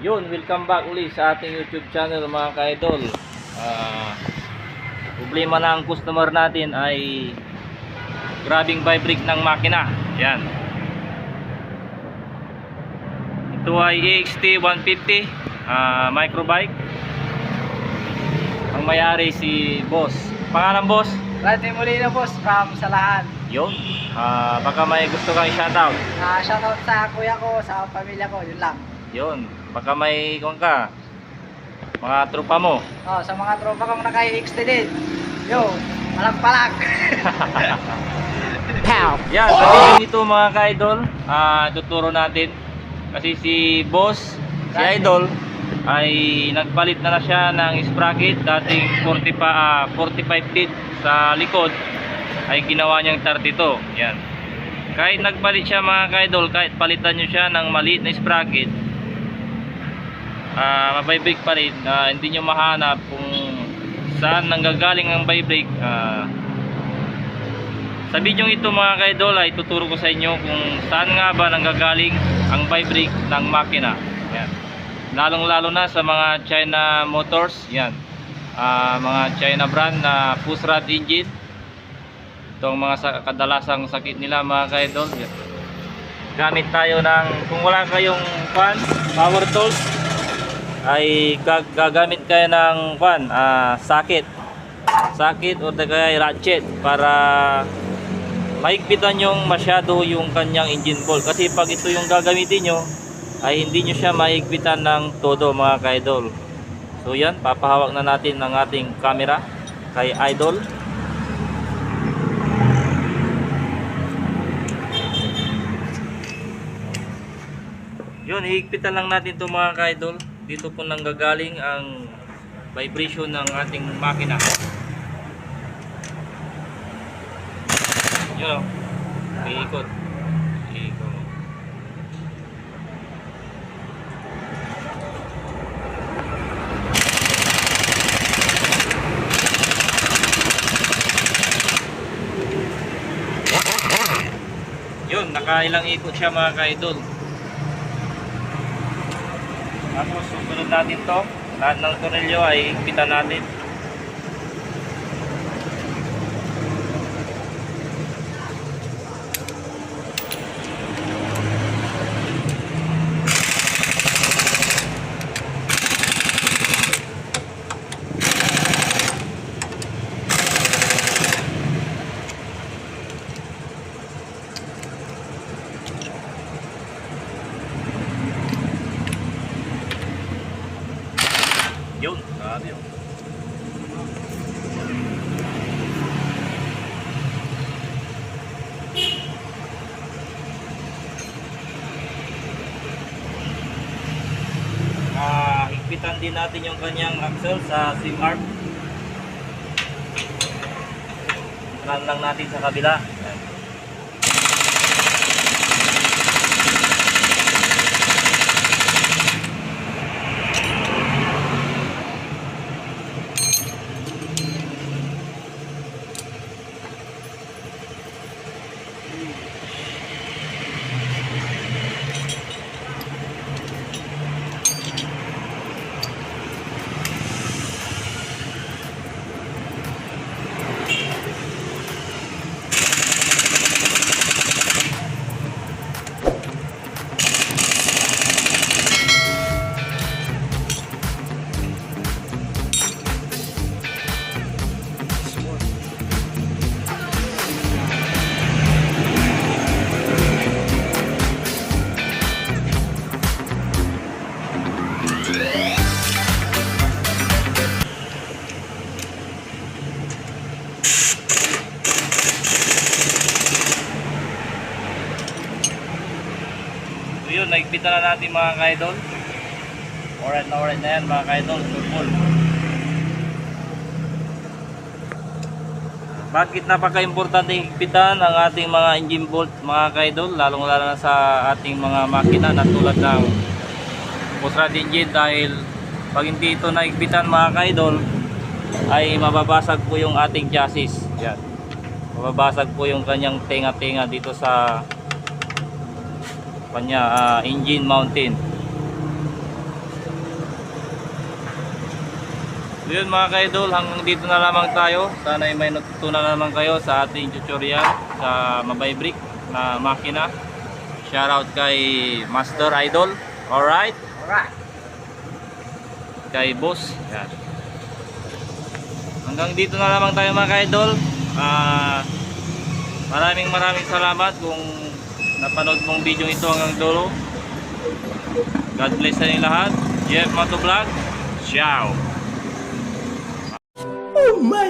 Yun, welcome back uli sa ating YouTube channel mga ka-idol. Ah, problema ng customer natin ay grabing vibrate ng makina. Yan. Ito ay EXT 150 ah, microbike. Ang mayari si Boss. Pangalan Boss? Randy Molina boss from Salaan. Yun. Ah, baka may gusto kang shoutout. Uh, shoutout sa kuya ko, sa pamilya ko, yun lang. Yun. Baka may kung ka. Mga tropa mo. Oh, sa mga tropa kong naka-XT din. Yo, palak-palak. Yan, sa video nito mga ka-idol, ah, tuturo natin. Kasi si boss, si idol, ay nagpalit na na siya ng sprocket. Dating 40 pa, ah, 45 feet sa likod, ay ginawa niyang 32. Yan. Kahit nagpalit siya mga ka-idol, kahit palitan niyo siya ng maliit na sprocket, ah mabibrake pa rin. Ah, hindi nyo mahanap kung saan nanggagaling ang vibrate. Ah, sa video ito mga kaidol ay tuturo ko sa inyo kung saan nga ba nanggagaling ang vibrate ng makina. Yan. Lalong lalo na sa mga China motors. Yan. Ah, mga China brand na push rod engine. Ito ang mga sa- kadalasang sakit nila mga kaidol. Yan. Gamit tayo ng kung wala kayong fan, power tools ay gag- gagamit kayo ng fan, ah, socket. Socket o kaya ratchet para maigpitan yung masyado yung kanyang engine bolt kasi pag ito yung gagamitin nyo ay hindi nyo siya maigpitan ng todo mga ka-idol. So yan papahawak na natin ng ating camera kay idol. Yun iigpitan lang natin to mga ka-idol dito po nanggagaling ang vibration ng ating makina. Yun o iikot. Iikot. Yun nakailang ikot siya mga ka-idol tapos susunod natin to. Lahat ng tornilyo ay higpitan natin yun grabe yun Ah, higpitan din natin yung kanyang axle sa sim arm. Run lang natin sa kabila. Naigpitan na natin mga ka-idol. Orat na orat na yan mga ka-idol. Full. Bakit napaka-importante higpitan ang ating mga engine bolt mga ka-idol? Lalong lalo na sa ating mga makina na tulad ng push rod engine dahil pag hindi ito naigpitan mga ka-idol ay mababasag po yung ating chassis. Yan. Mababasag po yung kanyang tenga-tenga dito sa kanya uh, engine mountain. So yun mga kaidol hanggang dito na lamang tayo. Sana ay may natutunan naman kayo sa ating tutorial sa mabaybrick na makina. Shoutout kay master idol. Alright? Alright. Kay boss. Yan. Hanggang dito na lamang tayo mga kaidol. Uh, maraming maraming salamat kung napanood mong video ito hanggang dulo. God bless sa inyo lahat. Jeff Motovlog. Ciao! Oh my!